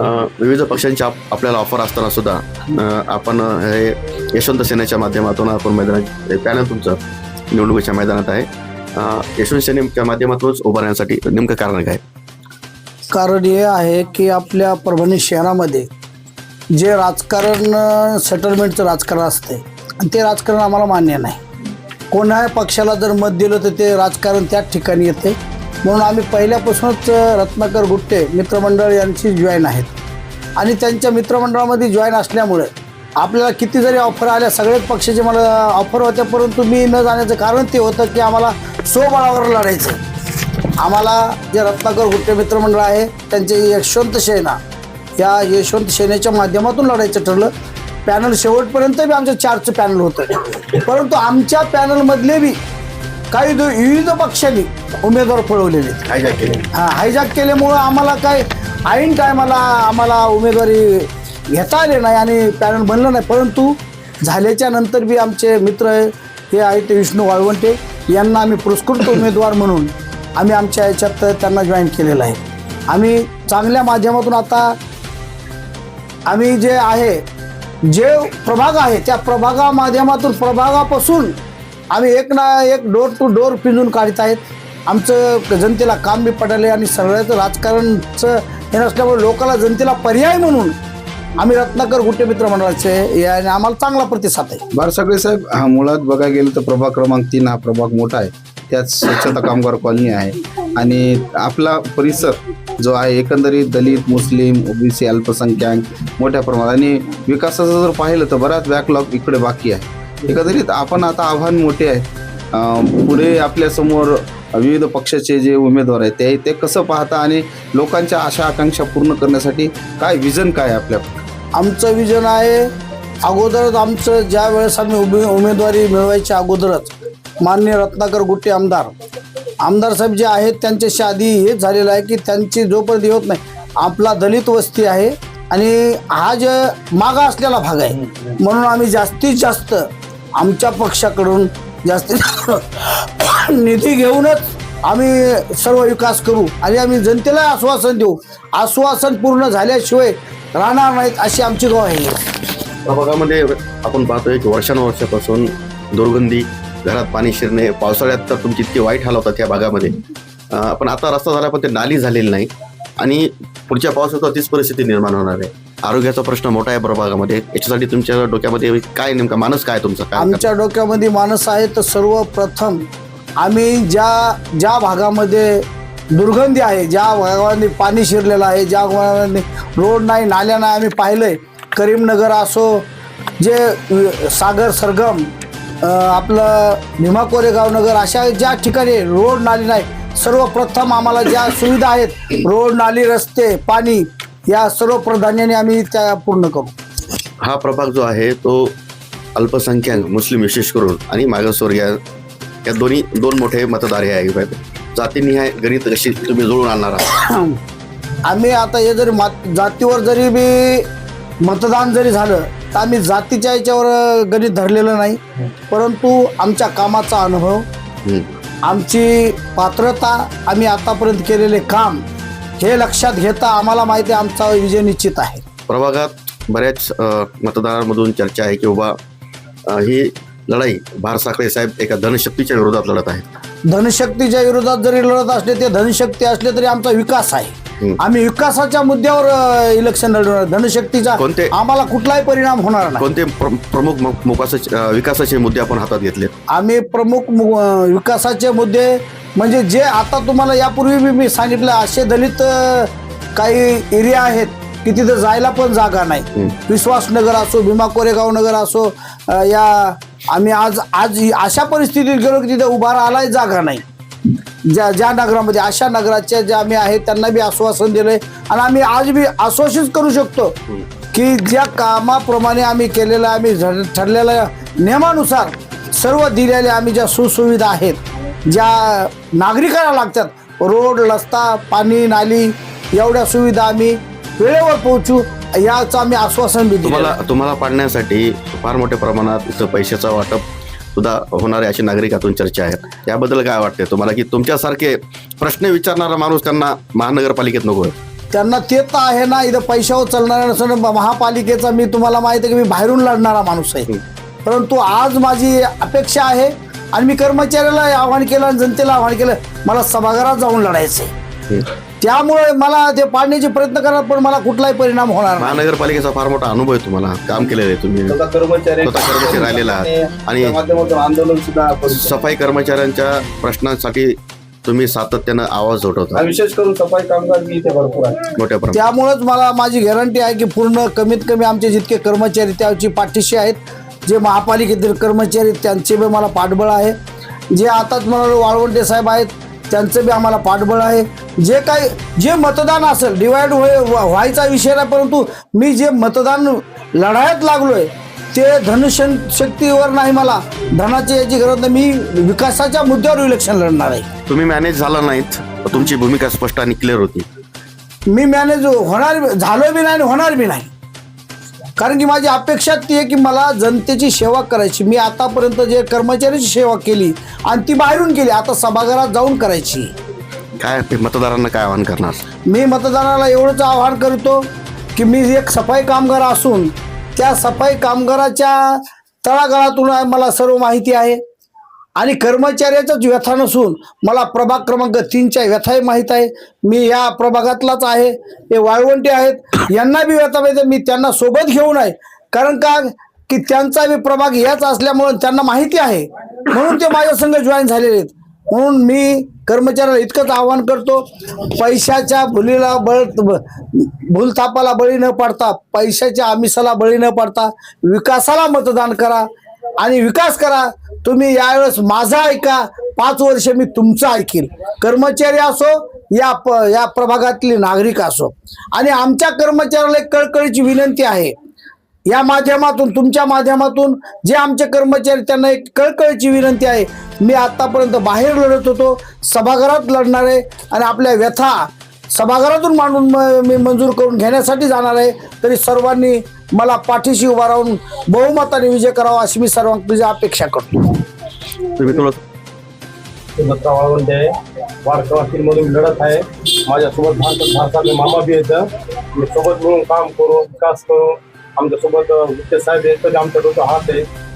विविध पक्षांची आपल्याला ऑफर असताना सुद्धा आपण हे यशवंत सेनेच्या माध्यमातून आपण मैदानात पॅनल तुमचं निवडणुकीच्या मैदानात आहे. यशवंत सेनेच्या माध्यमातूनच उभं राहण्यासाठी नेमकं कारण काय? कारण हे आहे की आपल्या परभणी शहरामध्ये जे राजकारण सेटलमेंटचं राजकारण असते आणि ते राजकारण आम्हाला मान्य नाही. कोणाही पक्षाला जर मत दिलं तर ते राजकारण त्याच ठिकाणी येते. म्हणून आम्ही पहिल्यापासूनच रत्नाकर गुट्टे मित्रमंडळ यांची जॉईन आहेत. आणि त्यांच्या मित्रमंडळामध्ये जॉईन असल्यामुळे आपल्याला किती जरी ऑफर आल्या सगळ्याच पक्षाचे मला ऑफर होत्या परंतु मी न जाण्याचं कारण ते होतं की आम्हाला स्वबळावर लढायचं. आम्हाला जे रत्नाकर गुट्टे मित्रमंडळ आहे त्यांचे यशवंत सेना या यशवंत सेनेच्या माध्यमातून लढायचं ठरलं. पॅनल शेवटपर्यंत बी आमचं चारचं पॅनल होतं. परंतु आमच्या पॅनलमधले बी काही विविध पक्षांनी उमेदवार पळवलेले काय काय केलं. हा हायजॅक केल्यामुळं आम्हाला काय ऐन टायमाला आम्हाला उमेदवारी घेता आले नाही आणि पॅनल बनलं नाही. परंतु झाल्याच्यानंतर बी आमचे मित्र हे आहेत ते विष्णू वाळवंटे. यांना आम्ही पुरस्कृत उमेदवार म्हणून आम्ही आमच्या याच्यात त्यांना जॉईन केलेलं आहे. आम्ही चांगल्या माध्यमातून आता आम्ही जे आहे जे प्रभाग आहे त्या प्रभागा माध्यमातून प्रभागापासून आम्ही एक ना एक डोर टू डोर पिंजून काढत आहेत. आमचं जनतेला काम बी पडले आणि सगळ्याचं राजकारणचं हे नसल्यामुळे लोकांना जनतेला पर्याय म्हणून आम्ही रत्नाकर गुट्टे मित्र मंडळाचे हे आहे आणि आम्हाला चांगला प्रतिसाद आहे. बार सगळे साहेब हा मुळात बघायला गेलं तर प्रभाग क्रमांक तीन हा प्रभाग मोठा आहे. त्यात स्वच्छता कामगार कॉलनी आहे. आणि आपला परिसर जो आहे एकंदरीत दलित मुस्लिम ओबीसी अल्पसंख्याक मोठ्या प्रमाणात आणि विकासाचं जर पाहिलं तर बराच बॅकलॉग इकडे बाकी आहे. एकंदरीत आपण आता आव्हान मोठे आहे. पुढे आपल्यासमोर विविध पक्षाचे जे उमेदवार आहेत ते ते कसं पाहता आणि लोकांच्या आशा आकांक्षा पूर्ण करण्यासाठी काय विजन काय आपल्या? आमचं विजन आहे अगोदरच आमचं ज्या वेळेस आम्ही उमे उमेदवारी मिळवायच्या अगोदरच मान्य रत्नाकर गुट्टे आमदार आमदार साहेब जे आहेत त्यांच्याशी आधी हेच झालेलं आहे की त्यांची जोपर्यंत होत नाही आपला दलित वस्ती आहे आणि हा जे मागा असलेला भाग आहे म्हणून आम्ही जास्तीत जास्त आमच्या पक्षाकडून जास्तीत निधी घेऊनच आम्ही सर्व विकास करू आणि आम्ही जनतेला आश्वासन देऊ. आश्वासन पूर्ण झाल्याशिवाय राहणार नाहीत अशी आमची ग्वाही आहे. प्रभागामध्ये म्हणजे आपण पाहतोय की वर्षानुवर्षापासून दुर्गंधी घरात पाणी शिरणे पावसाळ्यात तर तुमची इतकी वाईट हाल होतात या भागामध्ये. पण आता रस्ता झाला पण ते नाली झालेली नाही. आणि पुढच्या पावसात तीच परिस्थिती निर्माण होणार आहे. आरोग्याचा प्रश्न मोठा आहे प्रभागामध्ये याच्यासाठी तुमच्या डोक्यामध्ये काय नेमका मानस काय तुमचा? काय आमच्या डोक्यामध्ये मानस आहे तर सर्वप्रथम आम्ही ज्या ज्या भागामध्ये दुर्गंधी आहे ज्या भागामध्ये पाणी शिरलेलं आहे ज्या भागामध्ये रोड नाही नाल्या नाही आम्ही पाहिलंय. करीमनगर असो जे सागर सरगम आपलं भीमा कोरेगाव नगर अशा ज्या ठिकाणी रोड नाली नाही सर्वप्रथम आम्हाला ज्या सुविधा आहेत रोड नाली रस्ते पाणी या सर्व प्राधान्याने आम्ही त्या पूर्ण करू. हा प्रभाग जो आहे तो अल्पसंख्याक मुस्लिम विशेष करून आणि मागासवर्गीय या दोन्ही दोन मोठे मतदार हे आहे जातीनिहाय गणित कशी तुम्ही जुळून आणणार आहात? आम्ही आता हे जरी मात जातीवर जरी बी मतदान जरी झालं तर आम्ही जातीच्या याच्यावर गणित धरलेलं नाही. परंतु आमच्या कामाचा अनुभव हम्म. आमची पात्रता आम्ही आतापर्यंत केलेले काम हे लक्षात घेता आम्हाला माहिती आहे आमचा विजय निश्चित आहे. प्रभागात बऱ्याच मतदारांमधून चर्चा आहे की बाबा ही लढाई भार साखळे साहेब एका धनशक्तीच्या विरोधात लढत आहेत. धनशक्तीच्या विरोधात जरी लढत असले ते धनशक्ती असले तरी आमचा विकास आहे. आम्ही विकासाच्या मुद्द्यावर इलेक्शन लढवणार धनशक्तीचा कोणते? आम्हाला कुठलाही परिणाम होणार नाही. कोणते प्र- प्रमुख विकासाचे मुद्दे आपण हातात घेतलेत? आम्ही प्रमुख विकासाचे मुद्दे म्हणजे जे आता तुम्हाला यापूर्वी बी मी सांगितलं असे दलित काही एरिया आहेत की तिथं जायला पण जागा नाही. विश्वासनगर असो भीमा कोरेगाव नगर असो या आम्ही आज आज अशा परिस्थितीत गेलो की तिथे उभा राहायला जागा नाही. ज्या ज्या नगरामध्ये अशा नगराच्या ज्या आम्ही आहेत त्यांना बी आश्वासन दिलंय. आणि आम्ही आज बी आश्वासित करू शकतो की ज्या कामाप्रमाणे आम्ही केलेलं आम्ही ठरलेल्या नियमानुसार सर्व दिलेल्या आम्ही ज्या सुसुविधा आहेत ज्या नागरिकांना लागतात रोड रस्ता पाणी नाली एवढ्या सुविधा आम्ही वेळेवर पोहोचू याचं आम्ही आश्वासन तुम्हाला तुम्हाला पाडण्यासाठी फार मोठ्या प्रमाणात इथं पैशाचं वाटप सुद्धा होणारे असे नागरिकातून चर्चा आहेत याबद्दल काय वाटते तुम्हाला? की तुमच्यासारखे प्रश्न विचारणारा माणूस त्यांना महानगरपालिकेत नको आहे. त्यांना ते तर आहे ना इथं पैशावर चालणारा नसून महापालिकेचा मी तुम्हाला माहिती आहे की मी बाहेरून लढणारा माणूस आहे. परंतु आज माझी अपेक्षा आहे आणि मी कर्मचाऱ्याला आव्हान केलं आणि जनतेला आव्हान केलं मला सभागृहात जाऊन लढायचं आहे हं. त्यामुळे मला ते पाडण्याचे प्रयत्न करणार पण मला कुठलाही परिणाम होणार नाही. महानगरपालिकेचा फार मोठा अनुभव आहे तुम्हाला काम केलेलं आहे तुम्ही. स्वतः कर्मचारी स्वतः कर्मचारी राहिलेला आहात. आणि- माध्यमातून आंदोलन सुद्धा आपण सफाई कर्मचाऱ्यांच्या प्रश्नांसाठी तुम्ही सातत्यानं आवाज उठवता. आणि विशेष करून सफाई कामगार बी इथे भरपूर आहे मोठ्या प्रमाणात. त्यामुळेच मला माझी गॅरंटी आहे की पूर्ण कमीत कमी आमचे जितके कर्मचारी त्याची पाठीशी आहेत. जे महापालिकेतील कर्मचारी आहेत, त्यांचे बी मला पाठबळ आहे. जे आताच म्हणालो वाळवंटे साहेब आहेत त्यांचं बी आम्हाला पाठबळ आहे. जे काही जे मतदान असेल डिवाइड व्हायचा विषय नाही परंतु मी जे मतदान लढायत लागलोय ते धनुष्य शक्तीवर नाही मला धनाची याची गरज नाही. मी विकासाच्या मुद्द्यावर इलेक्शन लढणार आहे. तुम्ही मॅनेज झाला नाहीत तुमची भूमिका स्पष्ट आणि क्लिअर होती. मी मॅनेज होणार झालो बी नाही आणि होणार बी नाही. कारण की माझी अपेक्षा ती आहे की मला जनतेची सेवा करायची. मी आतापर्यंत जे कर्मचाऱ्याची सेवा केली आणि ती बाहेरून केली आता सभागृहात जाऊन करायची. काय मतदारांना काय आवाहन करणार? मी मतदाराला एवढंच आवाहन करतो की मी एक सफाई कामगार असून त्या सफाई कामगाराच्या तळागाळातून मला सर्व माहिती आहे. आणि कर्मचाऱ्याचाच व्यथा नसून मला प्रभाग क्रमांक तीनच्या व्यथाही माहीत आहे. मी या प्रभागातलाच आहे. हे वाळवंटी आहेत. यांना बी व्यथा माहिती मी त्यांना सोबत घेऊन आहे कारण का? की त्यांचा बी प्रभाग याच असल्यामुळं त्यांना माहिती आहे. म्हणून ते माझ्या संघ जॉईन झालेले आहेत. म्हणून मी कर्मचाऱ्याला इतकंच आव्हान करतो. पैशाच्या भुलीला बळ भूलथापाला बळी न पडता पैशाच्या आमिषाला बळी न पडता विकासाला मतदान करा. आणि विकास करा. तुम्ही यावेळेस माझा ऐका. पाच वर्ष मी तुमचं ऐकील कर्मचारी असो या प या प्रभागातले नागरिक असो. आणि आमच्या कर्मचाऱ्याला एक कळकळीची विनंती आहे. या माध्यमातून तुमच्या माध्यमातून जे आमचे कर्मचारी त्यांना एक कळकळीची विनंती आहे. मी आतापर्यंत बाहेर लढत होतो. सभागृहात लढणार आहे आणि आपल्या व्यथा सभागृहातून मांडून म- मी मंजूर करून घेण्यासाठी जाणार आहे. तरी सर्वांनी मला पाठीशी उभा राहून बहुमताने विजय करावा अशी मी सर्वांची अपेक्षा करतो. तुम्ही दत्ता वाळवंटे आहे. वारकरी मधून लढत आहे. माझ्यासोबत भारत भारताचे मामा बी येतं मी सोबत मिळून काम करू विकास करू. आमच्यासोबत विद्या साहेब आहेत. तरी आमच्या डोकं हात आहे.